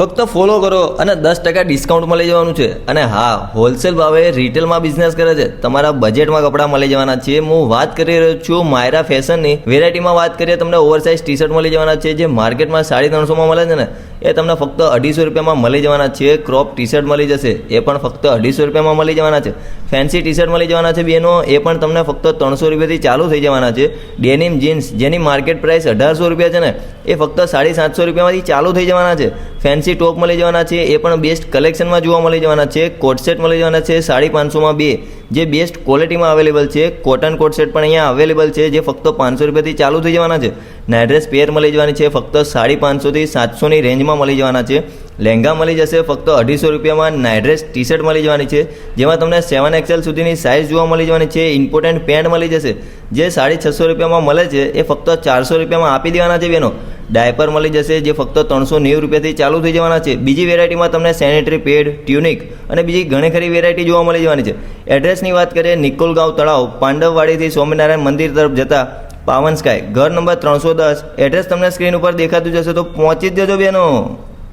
ફક્ત ફોલો કરો અને દસ ટકા ડિસ્કાઉન્ટ મળી જવાનું છે. અને હા હોલસેલ ભાવે રિટેલમાં બિઝનેસ કરે છે. તમારા બજેટમાં કપડાં મળી જવાના છે. હું વાત કરી રહ્યો છું માયરા ફેશનની. વેરાયટીમાં વાત કરીએ, તમને ઓવરસાઇઝ ટી શર્ટ મળી જવાના છે. જે માર્કેટમાં સાડી ત્રણસોમાં મળે છે ને, એ તમને ફક્ત અઢીસો રૂપિયામાં મળી જવાના છે. ક્રોપ ટી શર્ટ મળી જશે, એ પણ ફક્ત અઢીસો રૂપિયામાં મળી જવાના છે. ફેન્સી ટી શર્ટ મળી જવાના છે બેનો, એ પણ તમને ફક્ત ત્રણસો રૂપિયાથી ચાલુ થઈ જવાના છે. ડેનિમ જીન્સ જેની માર્કેટ પ્રાઇસ અઢારસો રૂપિયા છે ને, એ ફક્ત સાડી સાતસો રૂપિયામાંથી ચાલુ થઈ જવાના છે. ફેન્સી ટોપ મળી જવાના છે, એ પણ બેસ્ટ કલેક્શનમાં જોવા મળી જવાના છે. કોટસેટ મળી જવાના છે, સાડી પાંચસોમાં બે. જે બેસ્ટ ક્વોલિટીમાં અવેલેબલ છે કોટન કોટસેટ પણ અહીંયા અવેલેબલ છે, જે ફક્ત પાંચસો રૂપિયાથી ચાલુ થઈ જવાના છે. નાઇડ્રેસ પેર મળી જવાની છે, ફક્ત સાડી પાંચસોથી સાતસોની રેન્જમાં મળી જવાના છે. લહેંગા મળી જશે, ફક્ત અઢીસો રૂપિયામાં નાઇડ્રેસ ટી શર્ટ મળી જવાની છે. જેમાં તમને સેવન એક્સેલ સુધીની સાઇઝ જોવા મળી જવાની છે ઇમ્પોર્ટન્ટ પેન્ટ મળી જશે. જે સાડી છસો રૂપિયામાં મળે છે, એ ફક્ત ચારસો રૂપિયામાં આપી દેવાના છે બેનો. ડાયપર મળી જશે જે ફક્ત ત્રણસો નેવું રૂપિયાથી ચાલુ થઈ જવાના છે. બીજી વેરાયટીમાં તમને સેનેટરી પેડ, ટ્યુનિક અને બીજી ઘણી ખરી વેરાયટી જોવા મળી જવાની છે. એડ્રેસની વાત કરીએ નિકોલગાંવ તળાવ, પાંડવવાડીથી સ્વામિનારાયણ મંદિર તરફ જતા પાવન સ્કાય. ઘર નંબર ત્રણસો દસ. એડ્રેસ તમને સ્ક્રીન ઉપર દેખાતું જશે તો પહોંચી જ જજો બેનો.